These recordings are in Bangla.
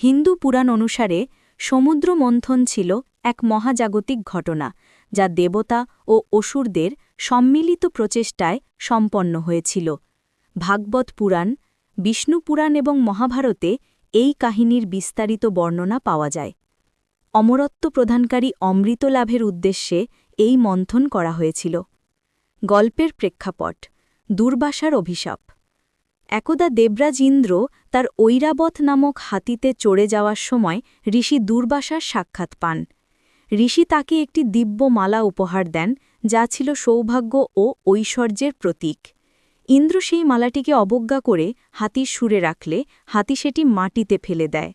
হিন্দু পুরাণ অনুসারে সমুদ্র মন্থন ছিল এক মহাজাগতিক ঘটনা, যা দেবতা ও অসুরদের সম্মিলিত প্রচেষ্টায় সম্পন্ন হয়েছিল। ভাগবত পুরাণ, বিষ্ণু পুরাণ এবং মহাভারতে এই কাহিনীর বিস্তারিত বর্ণনা পাওয়া যায়। অমরত্ব প্রদানকারী অমৃত লাভের উদ্দেশ্যে এই মন্থন করা হয়েছিল। গল্পের প্রেক্ষাপট, দুর্বাসার অভিশাপ। একদা দেবরাজ ইন্দ্র তার ঐরাবত নামক হাতিতে চড়ে যাওয়ার সময় ঋষি দুর্বাসার সাক্ষাৎ পান। ঋষি তাকে একটি দিব্য মালা উপহার দেন, যা ছিল সৌভাগ্য ও ঐশ্বর্যের প্রতীক। ইন্দ্র সেই মালাটিকে অবজ্ঞা করে হাতির সুরে রাখলে হাতি সেটি মাটিতে ফেলে দেয়।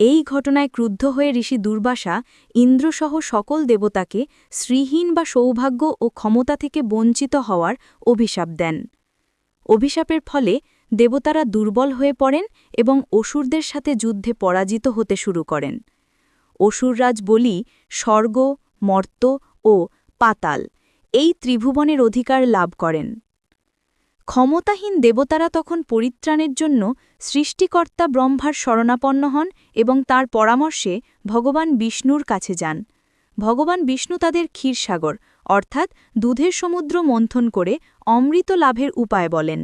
এই ঘটনায় ক্রুদ্ধ হয়ে ঋষি দুর্বাসা ইন্দ্রসহ সকল দেবতাকে শ্রীহীন বা সৌভাগ্য ও ক্ষমতা থেকে বঞ্চিত হওয়ার অভিশাপ দেন। অভিশাপের ফলে দেবতারা দুর্বল হয়ে পড়েন এবং অসুরদের সাথে যুদ্ধে পরাজিত হতে শুরু করেন। অসুররাজ বলি, স্বর্গ, মর্ত ও পাতাল, এই ত্রিভুবনের অধিকার লাভ করেন। ক্ষমতাহীন দেবতারা তখন পরিত্রাণের জন্য সৃষ্টিকর্তা ব্রহ্মার শরণাপন্ন হন এবং তার পরামর্শে ভগবান বিষ্ণুর কাছে যান। ভগবান বিষ্ণু তাদের ক্ষীরসাগর, অর্থাৎ দুধের সমুদ্র মন্থন করে অমৃত লাভের উপায় বলেন।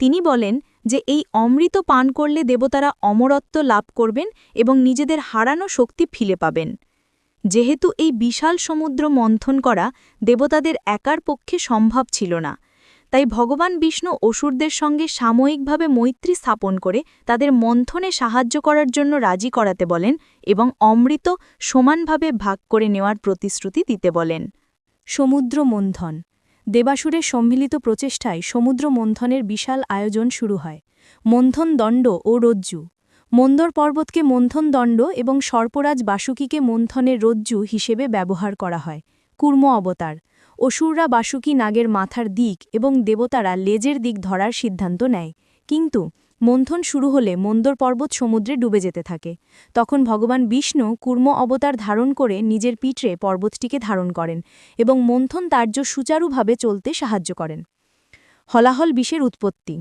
তিনি বলেন যে এই অমৃত পান করলে দেবতারা অমরত্ব লাভ করবেন এবং নিজেদের হারানো শক্তি ফিরে পাবেন। যেহেতু এই বিশাল সমুদ্র মন্থন করা দেবতাদের একার পক্ষে সম্ভব ছিল না, তাই ভগবান বিষ্ণু অসুরদের সঙ্গে সাময়িকভাবে মৈত্রী স্থাপন করে তাদের মন্থনে সাহায্য করার জন্য রাজি করাতে বলেন এবং অমৃত সমানভাবে ভাগ করে নেওয়ার প্রতিশ্রুতি দিতে বলেন। সমুদ্র মন্থন দেবাসুরের সম্মিলিত প্রচেষ্টায় সমুদ্র মন্থনের বিশাল আয়োজন শুরু হয়। মন্থন দণ্ড ও রজ্জু। মন্দর পর্বতকে মন্থন দণ্ড এবং সর্পরাজ বাসুকিকে মন্থনের রজ্জু হিসেবে ব্যবহার করা হয়। কুর্ম অবতার। অসুররা বাসুকি নাগের মাথার দিক এবং দেবতারা লেজের দিক ধরার সিদ্ধান্ত নেয়। কিন্তু মন্থন শুরু হলে মন্দর পর্বত সমুদ্রে ডুবে যেতে থাকে। তখন ভগবান বিষ্ণু কুর্ম অবতার ধারণ করে নিজের পিঠে পর্বতটিকে ধারণ করেন এবং মন্থন তার্য সুচারুভাবে চলতে সাহায্য করেন। হলাহল বিষের উৎপত্তি।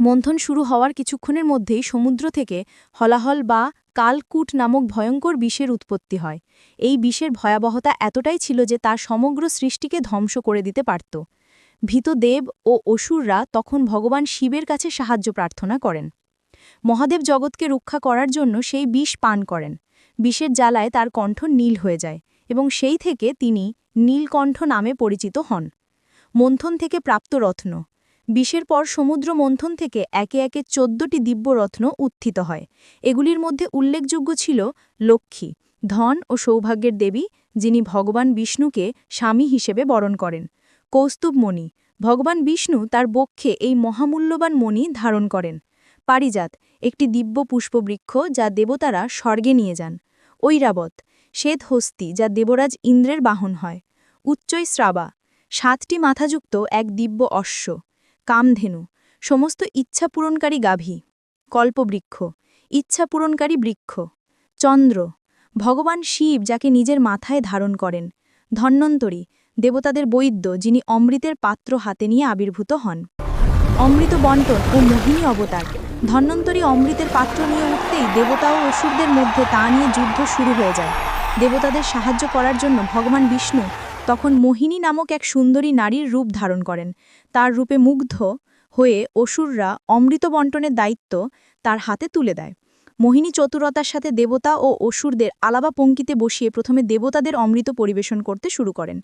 মন্থন শুরু হওয়ার কিছুক্ষণের মধ্যেই সমুদ্র থেকে হলাহল বা কালকুট নামক ভয়ঙ্কর বিষের উৎপত্তি হয়। এই বিষের ভয়াবহতা এতটাই ছিল যে তা সমগ্র সৃষ্টিকে ধ্বংস করে দিতে পারত। ভীত দেব ও অসুররা তখন ভগবান শিবের কাছে সাহায্য প্রার্থনা করেন। মহাদেব জগৎকে রক্ষা করার জন্য সেই বিষ পান করেন। বিষের জ্বালায় তার কণ্ঠ নীল হয়ে যায় এবং সেই থেকে তিনি নীলকণ্ঠ নামে পরিচিত হন। মন্থন থেকে প্রাপ্ত রত্ন। বিশের পর সমুদ্র মন্থন থেকে একে একে চোদ্দটি দিব্যরত্ন উত্থিত হয়। এগুলির মধ্যে উল্লেখযোগ্য ছিল লক্ষ্মী, ধন ও সৌভাগ্যের দেবী যিনি ভগবান বিষ্ণুকে স্বামী হিসেবে বরণ করেন। কৌস্তুভ মণি। ভগবান বিষ্ণু তার বক্ষে এই মহামূল্যবান মণি ধারণ করেন। পারিজাত, একটি দিব্য পুষ্পবৃক্ষ যা দেবতারা স্বর্গে নিয়ে যান। ঐরাবত, শ্বেত হস্তি যা দেবরাজ ইন্দ্রের বাহন হয়। উচ্চই শ্রাবা, সাতটি মাথাযুক্ত এক দিব্য অশ্ব। কামধেনু, সমস্ত ইচ্ছা পূরণকারী গাভী। কল্পবৃক্ষ ইচ্ছা পূরণকারী বৃক্ষ। চন্দ্র, ভগবান শিব যাকে নিজের মাথায় ধারণ করেন। ধন্বন্তরী দেবতাদের বৈদ্য, যিনি অমৃতের পাত্র হাতে নিয়ে আবির্ভূত হন। অমৃত বন্টন ও মোহিনী অবতার। ধন্বন্তরী অমৃতের পাত্র নিয়ে উঠতেই দেবতা ও অসুরদের মধ্যে তা নিয়ে যুদ্ধ শুরু হয়ে যায়। দেবতাদের সাহায্য করার জন্য ভগবান বিষ্ণু তখন মোহিনী নামক এক সুন্দরী নারীর রূপ ধারণ করেন। তার রূপে মুগ্ধ হয়ে অসুররা অমৃত বন্টনের দায়িত্ব তার হাতে তুলে দেয়। মোহিনী চতুরতার সাথে দেবতা ও অসুরদের আলাবা পঙ্কিতে বসিয়ে প্রথমে দেবতাদের অমৃত পরিবেশন করতে শুরু করেন।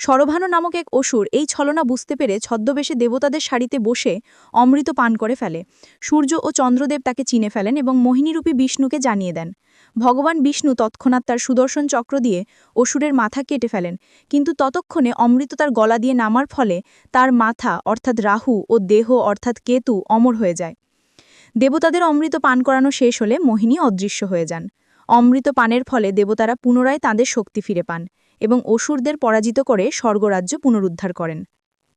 সরভানু নামক এক অসুর এই ছলনা বুঝতে পেরে ছদ্মবেশে দেবতাদের শাড়িতে বসে অমৃত পান করে ফেলে। সূর্য ও চন্দ্রদেব তাকে চিনে ফেলেন এবং মোহিনীরূপী বিষ্ণুকে জানিয়ে দেন। ভগবান বিষ্ণু তৎক্ষণাৎ তার সুদর্শন চক্র দিয়ে অসুরের মাথা কেটে ফেলেন। কিন্তু ততক্ষণে অমৃত তার গলা দিয়ে নামার ফলে তার মাথা অর্থাৎ রাহু ও দেহ অর্থাৎ কেতু অমর হয়ে যায়। দেবতাদের অমৃত পান করানো শেষ হলে মোহিনী অদৃশ্য হয়ে যান। অমৃত পানের ফলে দেবতারা পুনরায় তাঁদের শক্তি ফিরে পান এবং অসুরদের পরাজিত করে স্বর্গরাজ্য পুনরুদ্ধার করেন।